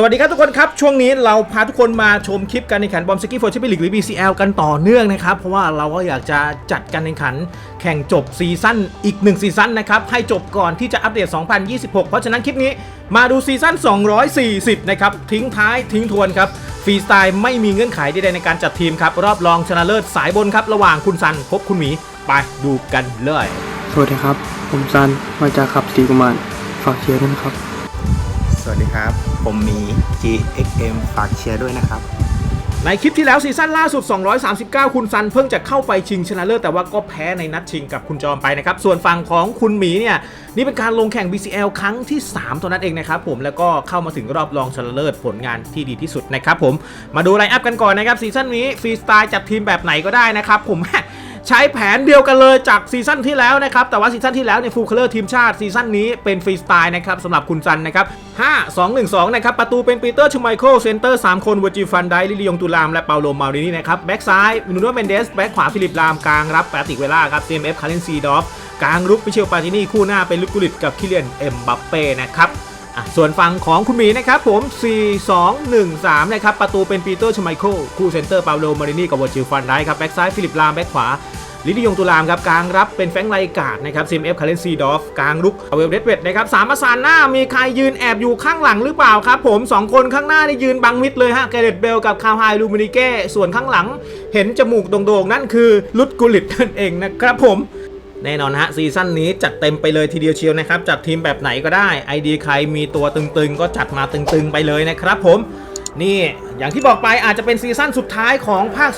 สวัสดีครับทุกคนครับ ช่วงนี้เราพาทุกคนมาชมคลิปการแข่งขันบอมสกี้โฟร์ชมเปี้ยนลีกหรือ BCL กันต่อเนื่องนะครับ เพราะว่าเราก็อยากจะจัดการแข่งขัน แข่งจบซีซั่นอีก 1 ซีซั่นนะครับ ให้จบก่อนที่จะอัปเดต 2026 เพราะฉะนั้นคลิปนี้มาดูซีซั่น 240 นะครับ ทิ้งท้ายทิ้งทวนครับฟรีสไตล์ไม่มีเงื่อนไขใดๆในการจัดทีมครับรอบรองชนะเลิศสายบนครับระหว่างคุณซันพบคุณหมีไปดูกันเลย สวัสดีครับ ผมซันมาจากขับสีกุมารฝากเชียร์ด้วยนะครับ วัสดีครับ ผมหมี GXM ฝากเชียร์ด้วยนะครับ ในคลิปที่แล้วซีซั่นล่าสุด 239 คุณซันเพิ่งจะเข้าไปชิงชนะเลิศแต่ว่าก็แพ้ในนัดชิงกับคุณจอมไปนะครับ ส่วนฝั่งของคุณหมีเนี่ย นี่เป็นการลงแข่ง BCL ครั้งที่ 3 ตัวนั้นเองนะครับผมแล้วก็เข้ามาถึงรอบรองชนะเลิศผลงานที่ดีที่สุดนะครับผมมาดูไลน์อัพกันก่อนนะครับซีซั่นนี้ฟรีสไตล์จัดทีมแบบไหนก็ได้นะครับผม ใช้แผนเดียวกันเลยจากซีซั่นที่แล้วนะครับ แต่ว่าซีซั่นที่แล้วเนี่ยฟูลเคอร์ทีมชาติซีซั่นนี้เป็นฟรีสไตล์นะครับสำหรับคุณซันนะครับ 5 2 1 2 นะครับ ประตูเป็นปีเตอร์ชูไมเคิลเซนเตอร์ 3 คนเวอร์จิฟันไดลิลิยงตุลาม และเปาโลมารินี่นะครับ แบ็กซ้ายนูโนเมนเดส แบ็กขวาฟิลิปลามกลางรับแปติกเวล่าครับ CMF คาเลนซีดอฟกลางรุกมิเชลปาตินี่คู่หน้าเป็นลุกกุลิตกับคิเลียนเอ็มบัปเป้นะครับอะส่วนฝั่งของคุณหมีนะครับผม 4 2 1 3 นะครับ ประตูเป็นปีเตอร์ชไมเคิลคู่เซนเตอร์ปาโลมารินีกับวอร์จิฟันไดครับ แบ็กซ้ายฟิลิปลาม แบ็กขวา ลิลิยงตุลามครับกลางรับเป็นแฟงไลกาดนะครับซีเอฟคาเลนซีดอฟกลางลุกเวลเดดเวดนะครับสามประสานหน้ามีใครยืนแอบอยู่ข้างหลังหรือเปล่าครับผม 2 คนข้างหน้าได้ยืนบังมิดเลยฮะเกเรตเบลกับคาวไฮลูมินิเก้ส่วนข้างหลัง เห็นจมูกโด่งๆ นั่นคือลุดกุลิตนั่นเองนะครับผมแน่นอนฮะซีซั่นนี้จัดเต็มไปเลยทีเดียวเชียวนะครับจัดทีมแบบไหนก็ได้ไอเดียใครมีตัวตึงๆ ก็จัดมาตึงๆไปเลยนะครับผม นี่อย่างที่บอกไปอาจจะเป็นซีซั่นสุดท้ายของภาค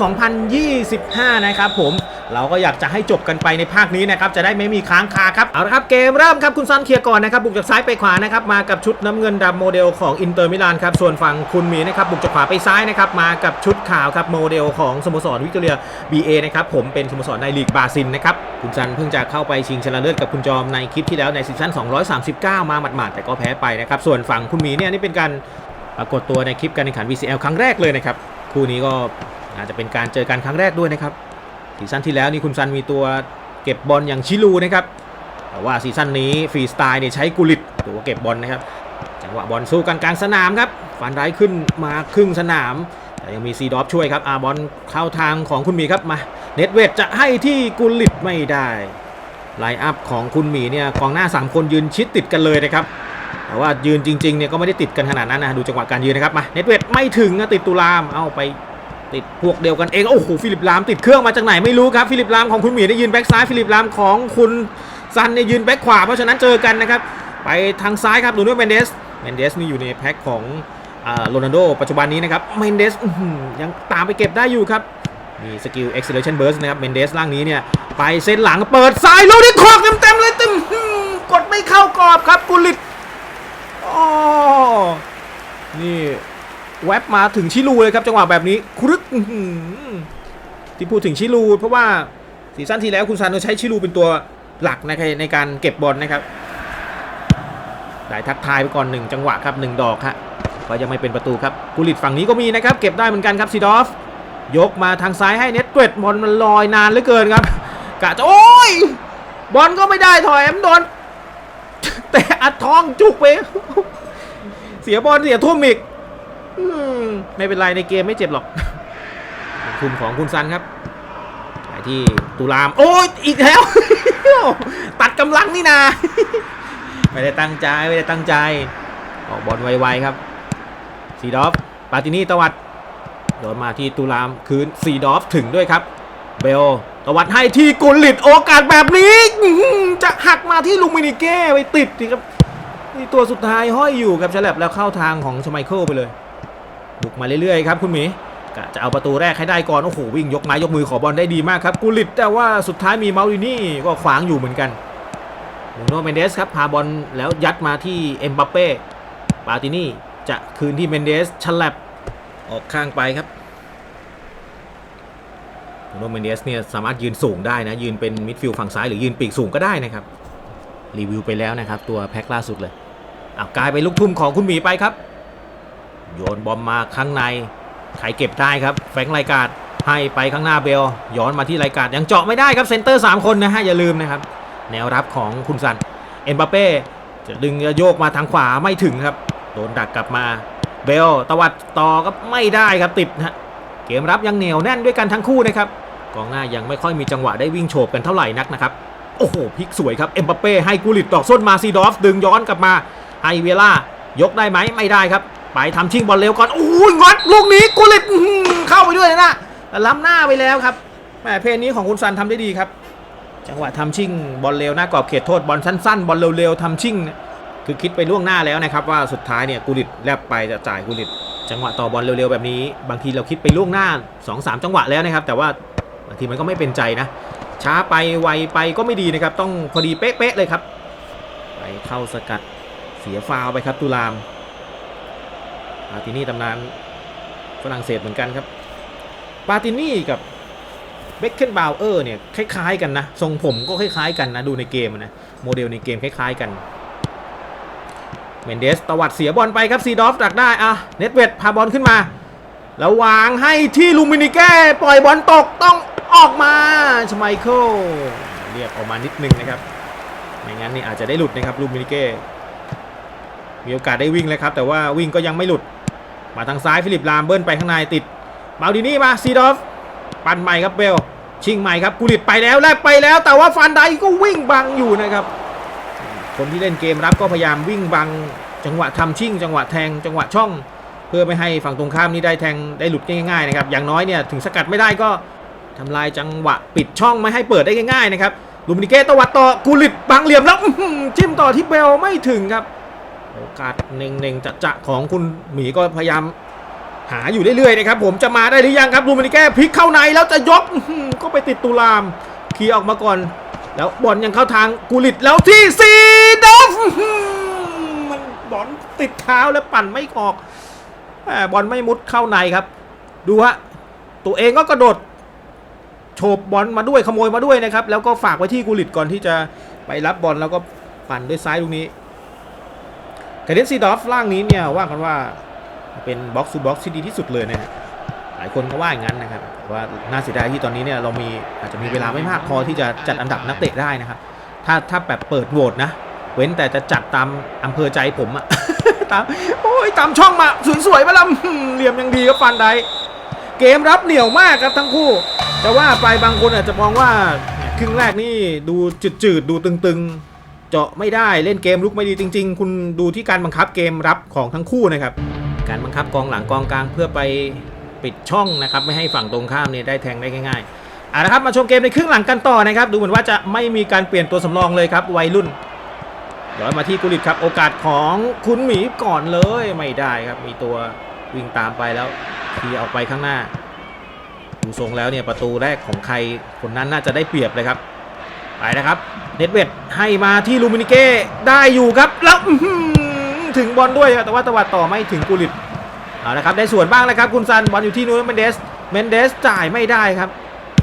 2025 นะครับผมเราก็อยากจะให้จบกันไปในภาคนี้นะครับจะได้ไม่มีค้างคาครับเอาละครับเกมเริ่มครับคุณซันเคลียร์ก่อนนะครับบุกจากซ้ายไปขวานะครับมากับชุดน้ำเงินดำโมเดลของอินเตอร์มิลานครับส่วนฝั่งคุณหมีนะครับบุกจากขวาไปซ้ายนะครับมากับชุดขาวครับโมเดลของสโมสรวิกตอเรีย BA นะครับผมเป็นสโมสรในลีกบราซิลนะครับคุณซันเพิ่งจะเข้าไปชิงชนะเลิศกับคุณจอมในคลิปที่แล้วในซีซั่น239 มาหมาดๆแต่ก็แพ้ไปนะครับส่วนฝั่งคุณมีเนี่ยนี่เป็นการ ปรากฏตัวในคลิปการแข่งขัน VCL ครั้งแรกเลยนะครับ คู่นี้ก็อาจจะเป็นการเจอกันครั้งแรกด้วยนะครับซีซั่นที่แล้วนี่คุณซันมีตัวเก็บบอลอย่างชิลูนะครับ แต่ว่าซีซั่นนี้ฟรีสไตล์เนี่ยใช้กุลิตตัวเก็บบอลนะครับ จังหวะบอลสู้กันกลางสนามครับฟันไรขึ้นมาครึ่งสนาม แต่ยังมีซีดอฟช่วยครับ อาบอลเข้าทางของคุณหมีครับมา เน็ตเวทจะให้ที่กุลิตไม่ได้ ไลน์อัพของคุณหมีเนี่ยกองหน้า 3 คนยืนชิดติดกันเลยนะครับ แต่ว่ายืนจริงๆเนี่ยก็ไม่ได้ติดกันขนาดนั้นนะดูจังหวะการยืนนะครับมาเน็ตเวทไม่ถึงนะติดตุลามเอาไปติดพวกเดียวกันเองโอ้โหฟิลิปลามติดเครื่องมาจากไหนไม่รู้ครับฟิลิปลามของคุณหมีได้ยืนแบ็กซ้ายฟิลิปลามของคุณซันเนี่ยยืนแบ็กขวาเพราะฉะนั้นเจอกันนะครับไปทางซ้ายครับดูด้วยเมนเดสเมนเดสนี่อยู่ในแพ็คของโรนัลโดปัจจุบันนี้นะครับเมนเดสยังตามไปเก็บได้อยู่ครับมีสกิล acceleration burst นะครับเมนเดสล่างนี้เนี่ยไปเส้นหลังเปิดซ้ายลูกนี้คอกเต็มๆเลยเต็มหืมกดไม่เข้ากรอบครับกุลิต อ๋อนี่แวบมาถึงชิลูเลยครับจังหวะแบบนี้ครึกที่พูดถึงชิลู เพราะว่าซีซั่นที่แล้วคุณซานโนใช้ชิลูเป็นตัวหลักในในการเก็บบอลนะครับได้ทักทายไปก่อนหนึ่งจังหวะครับหนึ่งดอกฮะก็ยังไม่เป็นประตูครับกุลิตฝั่งนี้ก็มีนะครับ เก็บได้เหมือนกันครับซีดอฟ ยกมาทางซ้ายให้เน็ตเวดบอลมันลอยนานเหลือเกินครับกะจะโอ้ยบอลก็ไม่ได้ถอยแอมโดน แต่อัดท้องจุกไป เสียบอลเสียทุ่มอีกไม่เป็นไรในเกมไม่เจ็บหรอกคุมของคุณซันครับไปที่ตุลาม โอ้ยอีกแล้ว ตัดกำลังนี่นา ไม่ได้ตั้งใจไม่ได้ตั้งใจ ออกบอลไวๆครับซีดอฟปาตินี่ตวัดโดนมาที่ตุลามคืนซีดอฟถึงด้วยครับ เบลตวัดให้ที่กุลลิตโอกาสแบบนี้ จะหักมาที่ลูมินิเก้ไปติดสิครับนี่ตัวสุดท้ายห้อยอยู่ครับฉลับแล้วเข้าทางของชไมเคิลไปเลย บุกมาเรื่อยๆครับคุณหมีกะจะเอาประตูแรกให้ได้ก่อนโอ้โหวิ่งยกไม้ยกมือขอบอลได้ดีมากครับกุลิตแต่ว่าสุดท้ายมีเมาลินี่ก็ขวางอยู่เหมือนกันมูโนเมนเดสครับพาบอลแล้วยัดมาที่เอ็มบัปเป้ปาตินี่จะคืนที่เมนเดสฉลับออกข้างไปครับ โนเมเดสเนี่ยสามารถยืนสูงได้นะ ยืนเป็นมิดฟิลด์ฝั่งซ้ายหรือยืนปีกสูงก็ได้นะครับ รีวิวไปแล้วนะครับ ตัวแพ็คล่าสุดเลยอ้ากลายไปนลูกทุ่มของคุณหมีไปครับ โยนบอมมาข้างในใครเก็บได้ครับ แฟงค์ไลการ์ดให้ไปข้างหน้าเบล ย้อนมาที่ไลการ์ดยังเจาะไม่ได้ครับเซนเตอร์ 3 คนนะฮะอย่าลืมนะครับ แนวรับของคุณซันเอ็มบัปเป้จะดึงจะโยกมาทางขวาไม่ถึงครับ โดนดักกลับมาเบลตวัดต่อก็ไม่ได้ครับติดนะฮะ เกมรับยังเหนียวแน่นด้วยกันทั้งคู่นะครับกองหน้ายังไม่ค่อยมีจังหวะได้วิ่งโฉบกันเท่าไหร่นักนะครับโอ้โหพลิกสวยครับเอ็มบัปเป้ให้กูลิตตอกส้นมาซีดอฟดึงย้อนกลับมาให้เวล่ายกได้ไหมไม่ได้ครับ ไปทำชิงบอลเร็วก่อนโอ้ยงัดลูกนี้กูลิตเข้าไปด้วยนะล้ำหน้าไปแล้วครับแหมเพลงนี้ของคุณซันทำได้ดีครับ จังหวะทำชิ่งบอลเร็วหน้ากรอบเขตโทษบอลสั้นๆ บอลเร็วๆทำชิ่งคือคิดไปล่วงหน้าแล้วนะครับว่าสุดท้ายเนี่ยกูลิตแลบไปจะจ่ายกูลิต จังหวะต่อบอลเร็วๆแบบนี้ บางทีเราคิดไปล่วงหน้า 2-3 จังหวะแล้วนะครับ แต่ว่าบางทีมันก็ไม่เป็นใจนะ ช้าไปไวไปก็ไม่ดีนะครับ ต้องพอดีเป๊ะๆเลยครับ ไปเข้าสกัดเสียฟาวไปครับตุลามปาตินี่ตำนานฝรั่งเศสเหมือนกันครับ ปาตินี่กับเบคเคนบาวเออร์เนี่ยคล้ายๆกันนะ ทรงผมก็คล้ายๆกันนะ ดูในเกมนะ โมเดลในเกมคล้ายๆกัน มนเดสตวัดเสียบอลไปครับซีดอฟดักได้อะเน็ตเวดพาบอลขึ้นมา แล้ววางให้ที่ลูมินิเก้ปล่อยบอลตกต้องออกมาชไมเคิลเรียกออกมานิดนึงนะครับไม่งั้นนี่อาจจะได้หลุดนะครับลูมินิเก้มีโอกาสได้วิ่งเลยครับ แต่ว่าวิ่งก็ยังไม่หลุด มาทางซ้ายฟิลิปลามเบิ้ลไปข้างในติดมาดินี่มาซีดอฟปั่นใหม่ครับเบลชิงใหม่ครับกุลิตไปแล้วแลกไปแล้ว แต่ว่าฟันไดก็วิ่งบังอยู่นะครับ คนที่เล่นเกมรับก็พยายามวิ่งบังจังหวะทำชิ่ง จังหวะแทงจังหวะช่อง เพื่อไม่ให้ฝั่งตรงข้ามนี่ได้แทงได้หลุดง่ายๆนะครับอย่างน้อยเนี่ยถึงสกัดไม่ได้ก็ทำลายจังหวะปิดช่องไม่ให้เปิดได้ง่ายๆนะครับลูมินิเกตตวัดต่อกุลิตบังเหลี่ยมแล้วจิ้มต่อที่เบลไม่ถึงครับโอกาสเน่งๆจะๆของคุณหมีก็พยายามหาอยู่เรื่อยๆนะครับผมจะมาได้หรือยังครับลูมินิแก้พลิกเข้าในแล้วจะยกก็ไปติดตุลามเคลียร์ออกมาก่อน แล้วบอลยังเข้าทางกุลิตแล้วที่ซีดอฟมันบอลติดเท้าแล้วปั่นไม่ออกแต่บอลไม่มุดเข้าในครับ ดูฮะตัวเองก็กระโดดโฉบบอลมาด้วยขโมยมาด้วยนะครับ แล้วก็ฝากไว้ที่กุลิตก่อนที่จะไปรับบอลแล้วก็ปั่นด้วยซ้ายตรงนี้เกเดนซีดอฟล่างนี้เนี่ยว่ากันว่าเป็นบ็อกซ์ o บ็อกซ์ที่ดีที่สุดเลยนะฮะ ลายคนก็ว่าอย่างนั้นนะครับว่าน่าเสียดายที่ตอนนี้เนี่ยเรามีอาจจะมีเวลาไม่มากพอที่จะจัดอันดับนักเตะได้นะครับ ถ้าถ้าแบบเปิดโหวตนะ เว้นแต่จะจัดตามอำเภอใจผมอะตามโอ้ยตามช่องมาสวยๆมาลำเหลี่ยมยังดีครับฟันไดเกมรับเหนียวมากครับทั้งคู่แต่ว่าไปบางคนอาจจะมองว่าครึ่งแรกนี่ดูจืดๆดูตึงๆ เจาะไม่ได้เล่นเกมลุกไม่ดีจริง ๆ คุณดูที่การบังคับเกมรับของทั้งคู่นะครับ การบังคับกองหลังกองกลางเพื่อไป ปิดช่องนะครับไม่ให้ฝั่งตรงข้ามเนี่ยได้แทงได้ง่ายๆอะนะครับมาชมเกมในครึ่งหลังกันต่อนะครับดูเหมือนว่าจะไม่มีการเปลี่ยนตัวสำรองเลยครับวัยรุ่นย้อนมาที่กุลิตครับโอกาสของคุณหมีก่อนเลยไม่ได้ครับมีตัววิ่งตามไปแล้วทีออกไปข้างหน้าดูทรงแล้วเนี่ยประตูแรกของใครคนนั้นน่าจะได้เปรียบเลยครับไปนะครับเน็ตเวดให้มาที่ลูมินิเก้ได้อยู่ครับแล้วถึงบอลด้วยแต่ว่าตะวัดต่อไม่ถึงกุลิต เอาละครับได้ส่วนบ้างแล้วครับคุณซันบอลอยู่ที่นูนเมนเดสเมนเดสจ่ายไม่ได้ครับ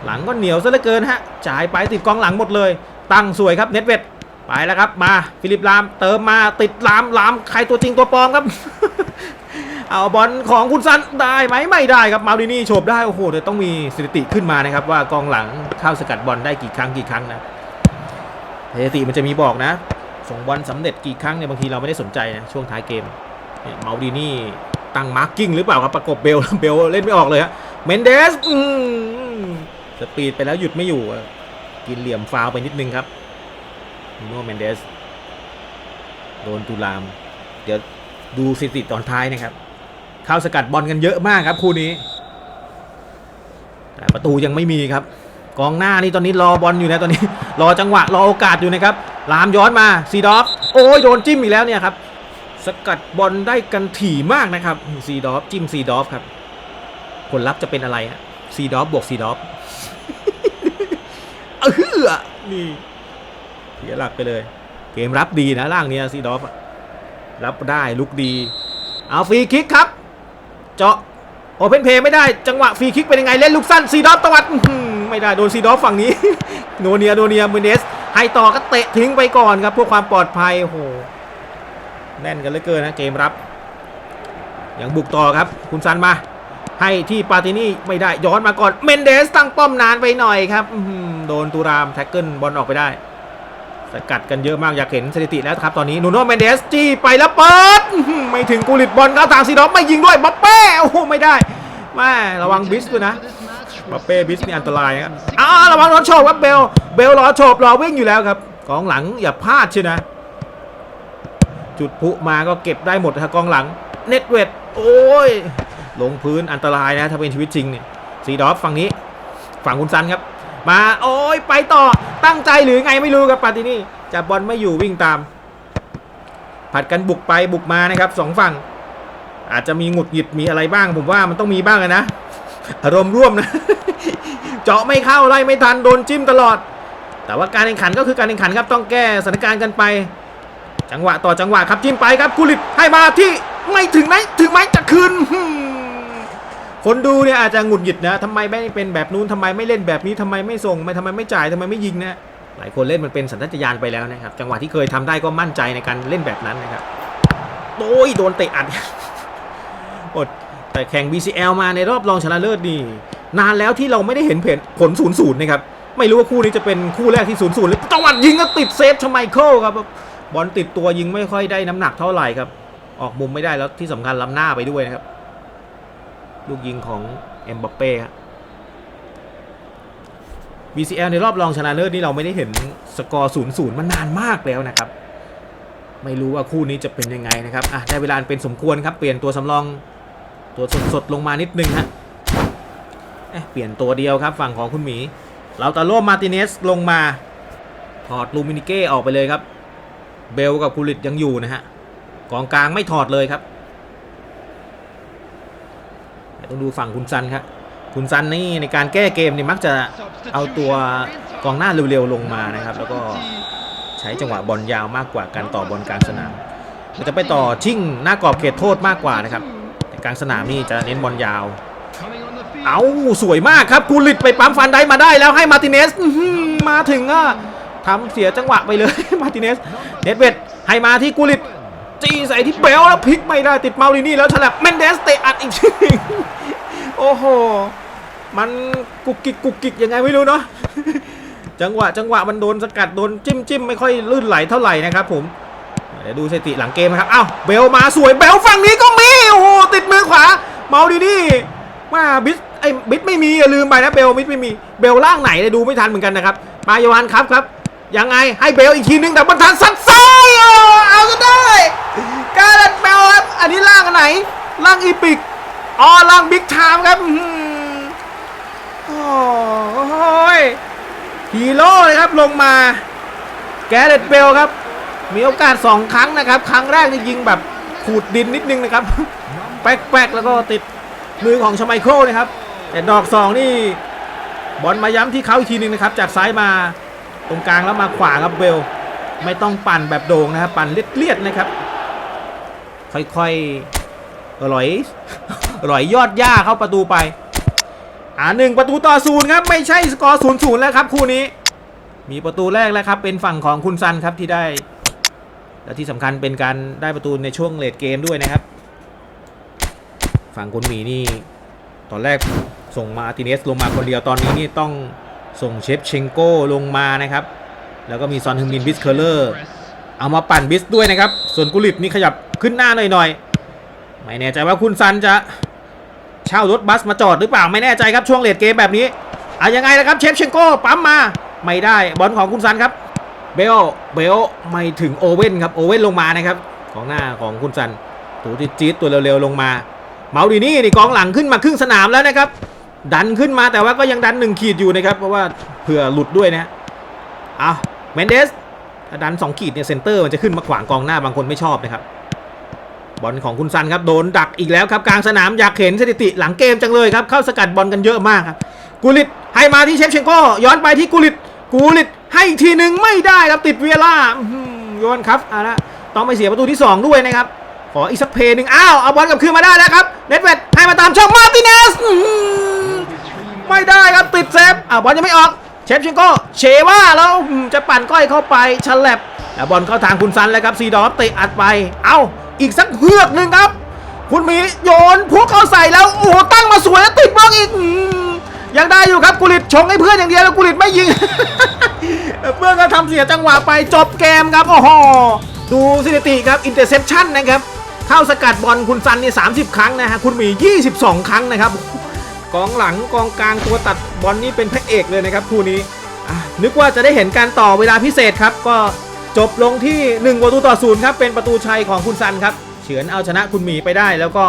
หลังก็เหนียวซะเหลือเกินฮะจ่ายไปติดกองหลังหมดเลย ตั้งสวยครับเน็ตเวดไปแล้วครับมาฟิลิปลามเติมมาติดลามลามใครตัวจริงตัวปลอมครับ เอาบอลของคุณซันได้ไหมไม่ได้ครับมาดินี่โฉบได้โอ้โหเดี๋ยวต้องมีสถิติขึ้นมานะครับว่ากองหลังเข้าสกัดบอลได้กี่ครั้งกี่ครั้งนะสถิติมันจะมีบอกนะ ส่งบอลสำเร็จกี่ครั้งเนี่ยบางทีเราไม่ได้สนใจนะช่วงท้ายเกมเนี่ยมาดินี่ ตั้งมาร์กิ้งหรือเปล่าครับประกบเบลเบลเล่นไม่ออกเลยฮะเมนเดสสปีดไปแล้วหยุดไม่อยู่ กินเหลี่ยมฟาวไปนิดนึงครับนูโนเมนเดสโดนตูลาม เดี๋ยวดูสถิติตอนท้ายนะครับ เข้าสกัดบอลกันเยอะมากครับคู่นี้ แต่ประตูยังไม่มีครับ กองหน้านี่ตอนนี้รอบอลอยู่นะตอนนี้ รอจังหวะรอโอกาสอยู่นะครับลามย้อนมาซีดอฟโอ้ยโดนจิ้มอีกแล้วเนี่ยครับ สกัดบอลได้กันถี่มากนะครับซีดอฟจิ้มซีดอฟครับ ผลลัพธ์จะเป็นอะไรฮะซีดอฟบวกซีดอฟเออนี่เสียหลักไปเลย เกมรับดีนะร่างเนี้ยซีดอฟรับได้ลุกดี เอาฟรีคิกครับ เจาะโอเพนเพย์ไม่ได้จังหวะฟรีคิกเป็นยังไงเล่นลูกสั้นซีดอฟตวัดไม่ได้โดนซีดอฟฝั่งนี้ โนเนียโนเนียมือเนสให้ต่อก็เตะทิ้งไปก่อนครับเพื่อความปลอดภัยโอ้โห แน่นกันเหลือเกินนะเกมรับ ยังบุกต่อครับ คุณซันมา ให้ที่ปาตินี่ไม่ได้ย้อนมาก่อนเมนเดสตั้งป้อมนานไปหน่อยครับโดนตูรามแท็กเกิลบอลออกไปได้ สกัดกันเยอะมากอยากเห็นสถิติแล้วครับตอนนี้นูโนเมนเดสจี้ไปแล้วเปิดไม่ถึงกุลิตบอลเข้าทางซีดอฟไม่ยิงด้วยบัปเป้โอ้ไม่ได้แม่ระวังบิสด้วยนะบัปเป้บิสนี่อันตรายครับอ้าระวังรถโฉบครับเบลเบลรอโฉบรอวิ่งอยู่แล้วครับกองหลังอย่าพลาดเชียนะ จุดพุมาก็เก็บได้หมดนะกองหลัง เน็ตเวทโอ้ย ลงพื้นอันตรายนะถ้าเป็นชีวิตจริงเนี่ยซีดอฟฝั่งนี้ ฝั่งคุณซันครับ มาโอ้ยไปต่อตั้งใจหรือไงไม่รู้ครับปาตินี่จับบอลไม่อยู่วิ่งตาม ผัดกันบุกไปบุกมานะครับสองฝั่ง อาจจะมีหงุดหงิดมีอะไรบ้าง ผมว่ามันต้องมีบ้างนะอารมณ์ร่วมนะ เจาะไม่เข้าไล่ไม่ทันโดนจิ้มตลอด แต่ว่าการแข่งขันก็คือการแข่งขันครับต้องแก้สถานการณ์กันไป จังหวะต่อจังหวะครับจิ้มไปครับกุลิตให้มาที่ไม่ถึงไหมถึงไหมจะคืนคนดูเนี่ยอาจจะหงุดหงิดนะทำไมไม่เป็นแบบนู้นทำไมไม่เล่นแบบนี้ทำไมไม่ส่งไม่ทำไมไม่จ่ายทำไมไม่ยิงนะหลายคนเล่นมันเป็นสัญชาตญาณไปแล้วนะครับ จังหวะที่เคยทำได้ก็มั่นใจในการเล่นแบบนั้นนะครับโอ้ยโดนเตะอัดอดแต่แข่ง BCL มาในรอบรองชนะเลิศนี่นานแล้วที่เราไม่ได้เห็นผลผล0 0นย์นะครับไม่รู้ว่าคู่นี้จะเป็นคู่แรกที่0 0หรือจังหวะยิงก็ติดเซฟชไมเคิลครับ บอลติดตัวยิงไม่ค่อยได้น้ำหนักเท่าไหร่ครับ ออกมุมไม่ได้แล้วที่สำคัญล้ำหน้าไปด้วยนะครับ ลูกยิงของเอ็มบัปเป้ครับ BCL ในรอบรองชนะเลิศนี่เราไม่ได้เห็นสกอร์0 0มานานมากแล้วนะครับ ไม่รู้ว่าคู่นี้จะเป็นยังไงนะครับอะได้เวลาเป็นสมควรครับ เปลี่ยนตัวสำรองตัวสดๆลงมานิดนึงฮะเอ๊ะเปลี่ยนตัวเดียวครับฝั่งของคุณหมีเราตาโลมาติเนสลงมาถอดลูมินิเก้ออกไปเลยครับ เบลกับคูลิตยังอยู่นะฮะกองกลางไม่ถอดเลยครับต้องดูฝั่งคุณซันครับคุณซันนี่ในการแก้เกมนี่มักจะเอาตัวกองหน้าเร็วๆลงมานะครับ แล้วก็ใช้จังหวะบอลยาวมากกว่าการต่อบอลกลางสนามมันจะไปต่อชิ่งหน้ากรอบเขตโทษมากกว่านะครับแต่กลางสนามนี่จะเน้นบอลยาว เอาสวยมากครับกูลิตไปปั๊มฟันได้มาได้แล้วให้มาติเนสมาถึงอะ ทำเสียจังหวะไปเลย มาร์ติเนส เนตเวดให้มาที่กูลิตจี้ใส่ที่เบลแล้วพลิกไม่ได้ติดเมาลินี่แล้วฉลับเมนเดสเตะอัดอีกทีโอ้โห มันกุกกิกกุกกิกยังไงไม่รู้เนาะจังหวะจังหวะมันโดนสกัดโดนจิ้มจิ้มไม่ค่อยลื่นไหลเท่าไหร่นะครับผมเดี๋ยวดูสถิติหลังเกมนะครับอ้าวเบลมาสวยเบลฝั่งนี้ก็มีโอ้โหติดมือขวา เมาดีนี่ว่าบิสไอ้บิสไม่มีอย่าลืมไปนะเบลบิสไม่มีเบลล่างไหนเลยดูไม่ทันเหมือนกันนะครับมาโยฮันครับครับ ยังไงให้เบลอีกทีนึงแต่บอลทันซัดซ้ายเอาก็ได้การเล่นเบลครับอันนี้ล่างอันไหนล่างอีพิกอ๋อล่างบิ๊กไทม์ครับอ๋อโอ้ยฮีโร่เลยครับลงมาแกเรตเบลครับ มีโอกาส2ครั้งนะครับ ครั้งแรกนี่ยิงแบบขูดดินนิดนึงนะครับ แป๊กๆแล้วก็ติดมือของชไมเคิลนะครับ แต่ดอก2นี่บอลมาย้ำที่เขาอีกทีหนึงนะครับ จากซ้ายมา ตรงกลางแล้วมาขวาครับเบล ไม่ต้องปั่นแบบโด่งนะครับ ปั่นเลียดๆนะครับ ค่อยๆอร่อยอร่อยยอดหญ้าเข้าประตูไป อ่าหนึ่งประตูต่อศูนย์ครับ ไม่ใช่สกอร์ศูนย์ศูนย์แล้วครับคู่นี้ มีประตูแรกแล้วครับ เป็นฝั่งของคุณซันครับที่ได้ และที่สำคัญเป็นการได้ประตูในช่วงเลดเกมด้วยนะครับ ฝั่งคุณหมีนี่ ตอนแรกส่งมาอาร์ติเนสลงมาคนเดียวตอนนี้นี่ต้อง ส่งเชฟเชงโก้ลงมานะครับ แล้วก็มีซอนฮึงมินบิสเคอร์เลอร์เอามาปั่นบิสด้วยนะครับ ส่วนกุลิตนี่ขยับขึ้นหน้าหน่อยๆ ไม่แน่ใจว่าคุณซันจะเช่ารถบัสมาจอดหรือเปล่าไม่แน่ใจครับช่วงเลดเกมแบบนี้อะยังไงนะครับเชฟเชงโก้ปั๊มมาไม่ได้บอลของคุณซันครับเบลเบลไม่ถึงโอเว่นครับโอเว่นลงมานะครับของหน้าของคุณซันตัวจี๊ดๆตัวเร็วๆลงมา เมาดีนี่นี่กองหลังขึ้นมาครึ่งสนามแล้วนะครับ ดันขึ้นมาแต่ว่าก็ยังดันหนึ่งขีดอยู่นะครับ เพราะว่าเผื่อหลุดด้วยนะเอาเมนเดสถ้าดันสองขีดเนี่ยเซนเตอร์มันจะขึ้นมาขวางกองหน้าบางคนไม่ชอบนะครับบอลของคุณซันครับโดนดักอีกแล้วครับกลางสนามอยากเห็นสถิติหลังเกมจังเลยครับเข้าสกัดบอลกันเยอะมากครับกูลิตให้มาที่เชฟเชงโก้ย้อนไปที่กูลิตกูลิตให้อีกทีหนึ่งไม่ได้ครับติดเวียล่าโยนครับอะนะต้องไปเสียประตูที่ 2 ด้วยนะครับขออีกสักเพย์หนึ่งอ้าวเอาบอลกลับคืนมาได้แล้วครับเน็ตเวดให้มาตามช่องมาร์ติเนส ไม่ได้ครับติดเซฟอะบอลยังไม่ออกเชฟเชงโก้เชว่าแล้วจะปั่นก้อยเข้าไปฉลับแล้วบอลเข้าทางคุณซันแล้วครับซีดอฟเตะอัดไป เอาอีกสักเฮือกหนึ่งครับ คุณหมีโยนพวกเขาใส่แล้วโอ้โหตั้งมาสวยแล้วติดบล็อกอีกอยังได้อยู่ครับกุลิตชงให้เพื่อนอย่างเดียวแล้วกุลิตไม่ยิง เพื่อนก็ทำเสียจังหวะไปจบเกมครับโอ้โหดูสถิติครับอินเตอร์เซปชันนะครับเข้าสกัดบอลคุณซันนี่30 ครั้งนะฮะคุณหมี 22 ครั้งนะครับ กองหลังกองกลางตัวตัดบอลนี่เป็นพระเอกเลยนะครับคู่นี้นึกว่าจะได้เห็นการต่อเวลาพิเศษครับ ก็จบลงที่1ประตูต่อศูนย์ครับเป็นประตูชัยของคุณซันครับเฉือนเอาชนะคุณหมีไปได้ แล้วก็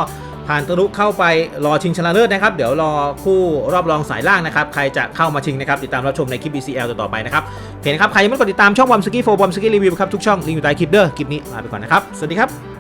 ผ่านตะลุเข้าไปรอชิงชนะเลิศนะครับ เดี๋ยวรอคู่รอบรองสายล่างนะครับ ใครจะเข้ามาชิงนะครับ ติดตามรับชมในคลิป BCL ต่อไปนะครับโอเคนะครับ ใครยังไม่กดติดตามช่องวอมสกี้โฟบอมสกี้รีวิวครับ ทุกช่องลิงก์อยู่ใต้คลิปเด้อคลิปนี้ลาไปก่อนนะครับ สวัสดีครับ